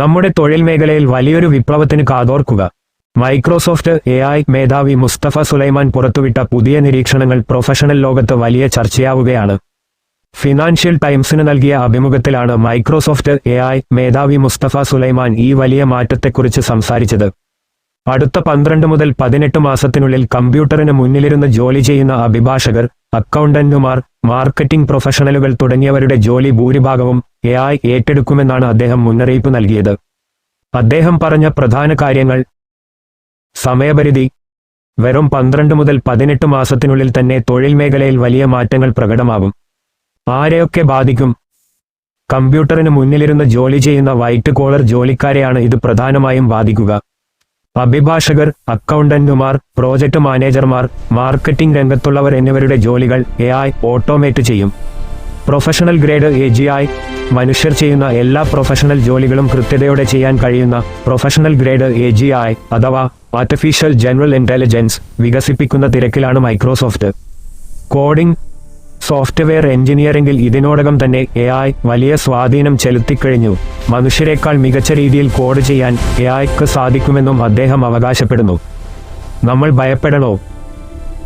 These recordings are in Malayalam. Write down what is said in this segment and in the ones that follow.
നമ്മുടെ തൊഴിൽ മേഖലയിൽ വലിയൊരു വിപ്ലവത്തിന് കാതോർക്കുക. മൈക്രോസോഫ്റ്റ് എ ഐ മേധാവി മുസ്തഫ സുലൈമാൻ പുറത്തുവിട്ട പുതിയ നിരീക്ഷണങ്ങൾ പ്രൊഫഷണൽ ലോകത്ത് വലിയ ചർച്ചയാവുകയാണ്. ഫിനാൻഷ്യൽ ടൈംസിന് നൽകിയ അഭിമുഖത്തിലാണ് മൈക്രോസോഫ്റ്റ് എ ഐ മേധാവി മുസ്തഫ സുലൈമാൻ ഈ വലിയ മാറ്റത്തെക്കുറിച്ച് സംസാരിച്ചത്. അടുത്ത പന്ത്രണ്ട് മുതൽ പതിനെട്ട് മാസത്തിനുള്ളിൽ കമ്പ്യൂട്ടറിന് മുന്നിലിരുന്ന് ജോലി ചെയ്യുന്ന അഭിഭാഷകർ അക്കൗണ്ടന്റുമാർ മാർക്കറ്റിംഗ് പ്രൊഫഷണലുകൾ തുടങ്ങിയവരുടെ ജോലി ഭൂരിഭാഗവും എ ഐ ഏറ്റെടുക്കുമെന്നാണ് അദ്ദേഹം മുന്നറിയിപ്പ് നൽകിയത്. അദ്ദേഹം പറഞ്ഞ പ്രധാന കാര്യങ്ങൾ സമയപരിധി വെറും പന്ത്രണ്ട് മുതൽ പതിനെട്ട് മാസത്തിനുള്ളിൽ തന്നെ തൊഴിൽ മേഖലയിൽ വലിയ മാറ്റങ്ങൾ പ്രകടമാകും. ആരെയൊക്കെ ബാധിക്കും? കമ്പ്യൂട്ടറിന് മുന്നിലിരുന്ന് ജോലി ചെയ്യുന്ന വൈറ്റ് കോളർ ജോലിക്കാരെയാണ് ഇത് പ്രധാനമായും ബാധിക്കുക. അഭിഭാഷകർ അക്കൗണ്ടന്റുമാർ പ്രോജക്ട് മാനേജർമാർ മാർക്കറ്റിംഗ് രംഗത്തുള്ളവർ എന്നിവരുടെ ജോലികൾ എ ഐ ഓട്ടോമേറ്റ് ചെയ്യും. Professional grade A G I മനുഷ്യർ ചെയ്യുന്ന എല്ലാ പ്രൊഫഷണൽ ജോലികളും കൃത്യതയോടെ ചെയ്യാൻ കഴിയുന്ന professional grade A G I അഥവാ ആർട്ടിഫിഷ്യൽ ജനറൽ ഇന്റലിജൻസ് വികസിപ്പിക്കുന്ന തിരക്കിലാണ് മൈക്രോസോഫ്റ്റ്. കോഡിംഗ് സോഫ്റ്റ്വെയർ എഞ്ചിനീയറിംഗിൽ ഇതിനോടകം തന്നെ എ ഐ വലിയ സ്വാധീനം ചെലുത്തിക്കഴിഞ്ഞു. മനുഷ്യരെക്കാൾ മികച്ച രീതിയിൽ കോഡ് ചെയ്യാൻ എ ഐക്ക് സാധിക്കുമെന്നും അദ്ദേഹം അവകാശപ്പെടുന്നു. നമ്മൾ ഭയപ്പെടണോ?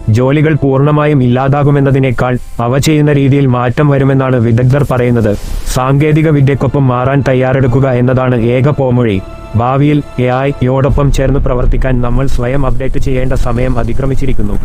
ജോലികൾ പൂർണമായും ഇല്ലാതാകുമെന്നതിനേക്കാൾ അവ ചെയ്യുന്ന രീതിയിൽ മാറ്റം വരുമെന്നാണ് വിദഗ്ധർ പറയുന്നത്. സാങ്കേതിക വിദ്യക്കൊപ്പം മാറാൻ തയ്യാറെടുക്കുക എന്നതാണ് ഏക പോംവഴി. ഭാവിയിൽ എ ഐ യോടൊപ്പം ചേർന്ന് പ്രവർത്തിക്കാൻ നമ്മൾ സ്വയം അപ്ഡേറ്റ് ചെയ്യേണ്ട സമയം അതിക്രമിച്ചിരിക്കുന്നു.